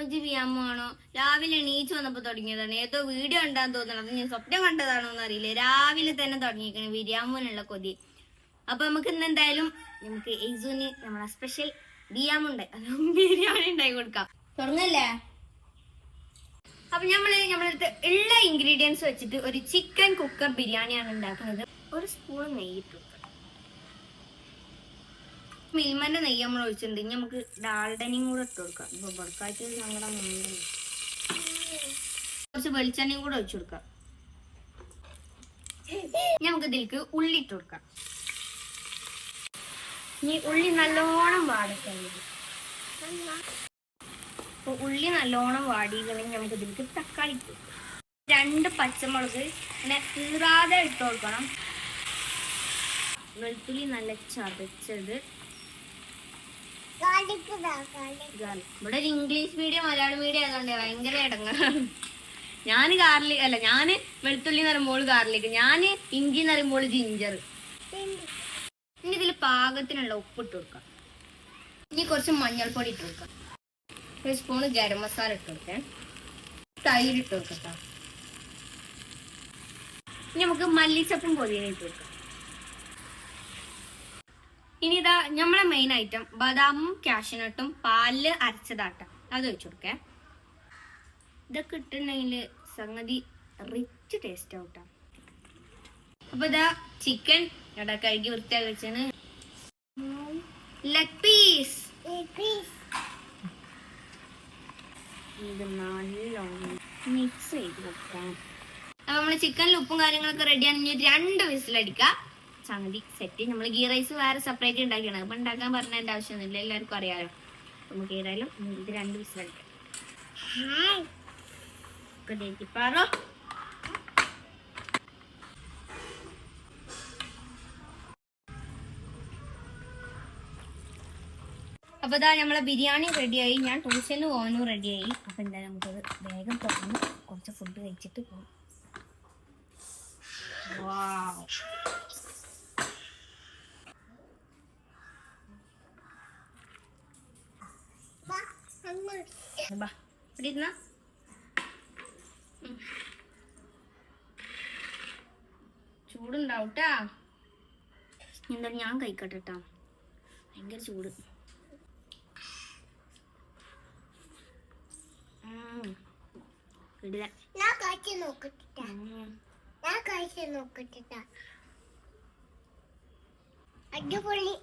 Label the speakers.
Speaker 1: കൊഞ്ച് ബിരിയാമാണോ രാവിലെ എണീച്ചു വന്നപ്പോ തുടങ്ങിയതാണ്. ഏതോ വീഡിയോ ഉണ്ടാന്ന് തോന്നണം. അത് ഞാൻ സ്വപ്നം കണ്ടതാണോ എന്ന് അറിയില്ല. രാവിലെ തന്നെ തുടങ്ങിയിരിക്കണം ബിരിയാമൂനുള്ള കൊതി. അപ്പൊ നമുക്ക് ഇന്ന് എന്തായാലും നമുക്ക് എയ്സൂന് നമ്മളെ സ്പെഷ്യൽ ബിയാമുണ്ട്. ബിരിയാണി ഉണ്ടാക്കി കൊടുക്കാം. തുടങ്ങല്ലേ? അപ്പൊ നമ്മൾ നമ്മളടുത്ത് എല്ലാ ഇൻഗ്രീഡിയൻസ് വെച്ചിട്ട് ഒരു ചിക്കൻ കുക്കർ ബിരിയാണിയാണ് ഉണ്ടാക്കുന്നത്. ഒരു സ്പൂൺ നെയ്യ് ഇട്ടു. മിൽമന്റെ നെയ്യ് നമ്മൾ ഒഴിച്ചിട്ടുണ്ട്. ഇനി നമുക്ക് ഡാൽഡനെയും കൂടെ ഇട്ട് കൊടുക്കാം. ഇപ്പൊ ബർക്കാറ്റ് ഞങ്ങളുടെ മുന്നിൽ കുറച്ച് വെളിച്ചെണ്ണയും കൂടെ ഒഴിച്ചു കൊടുക്കാം. നമുക്ക് ഇതിലേക്ക് ഉള്ളി ഇട്ട് കൊടുക്കാം. ഇനി ഉള്ളി നല്ലോണം വാടക്കല്ലേ അപ്പൊ ഉള്ളി നല്ലോണം വാടിക്കണമെങ്കിൽ നമുക്ക് ഇതിലേക്ക് തക്കാളി. രണ്ട് പച്ചമുളക് പിന്നെ കീറാതെ ഇട്ട് കൊടുക്കണം. വെളുത്തുള്ളി നല്ല ചതച്ചത്. ഇവിടെ ഒരു ഇംഗ്ലീഷ് മീഡിയം മലയാളം മീഡിയം ആയതുകൊണ്ട് ഭയങ്കര ഇടങ്ങ ഞാൻ ഗാർലിക് അല്ല ഞാൻ വെളുത്തുള്ളി എന്ന് പറയുമ്പോൾ ഗാർലിക് ഞാൻ ഇഞ്ചി എന്ന് പറയുമ്പോൾ ജിഞ്ചർ ഇനി ഇതിൽ പാകത്തിനുള്ള ഉപ്പിട്ട് കൊടുക്കാം. ഇനി കുറച്ച് മഞ്ഞൾപ്പൊടി ഇട്ട് കൊടുക്കാം. ഒരു സ്പൂൺ ഗരം മസാല ഇട്ട് കൊടുക്കാം തൈര് ഇട്ട് കൊടുക്കാം ഇനി നമുക്ക് മല്ലിച്ചപ്പും പൊതിയും ഇട്ട് കൊടുക്കാം. ഇനി ഇതാ നമ്മളെ മെയിൻ ഐറ്റം ബദാമും കാഷ്യനട്ടും പാലിൽ അരച്ചതാട്ടം. അത് വെച്ചു കൊടുക്കേ. ഇതൊക്കെ ഇട്ടുണ്ടെങ്കിൽ സംഗതി റിച്ച് ടേസ്റ്റ് ആവട്ടെ. അപ്പൊ ഇതാ ചിക്കൻ ഇവിടെ കഴുകി വൃത്തിയാക്കി വെച്ചാണ്. ലെഗ് പീസ് ഇത് നല്ലോണം മിക്സ് ചെയ്ത് വെക്കാം അപ്പൊ നമ്മൾ ചിക്കനിൽ ഉപ്പും കാര്യങ്ങളൊക്കെ റെഡിയാണ് ഇനി രണ്ട് വിസിലടിക്കാം. സംഗതി സെറ്റ് നമ്മൾ ഗീ റൈസ് വേറെ സെപ്പറേറ്റ് ഉണ്ടാക്കിയാണ്. അപ്പം ഉണ്ടാക്കാൻ പറഞ്ഞതിന്റെ ആവശ്യമൊന്നുമില്ല. എല്ലാവർക്കും അറിയാമല്ലോ നമുക്ക് ഏതായാലും ഇത് രണ്ട് വിസിലടിക്കാം പാറോ. അപ്പൊ ഇതാ നമ്മളെ ബിരിയാണി റെഡിയായി ഞാൻ ട്യൂഷന് പോകാനും റെഡിയായി അപ്പൊ എന്താ നമുക്കത് വേഗം തുറന്ന് കുറച്ച് ഫുഡ് കഴിച്ചിട്ട് പോകും ബാ ഇവിടെ ഇരുന്നാ എന്താ ഞാൻ കഴിക്കട്ടെ കേട്ടാ ഭയങ്കര ചൂട്. ഇടില്ല.
Speaker 2: ഞാൻ കഴിച്ചു നോക്കട്ടെ ഞാൻ കഴിച്ചു നോക്കട്ടെ അടിപൊളി.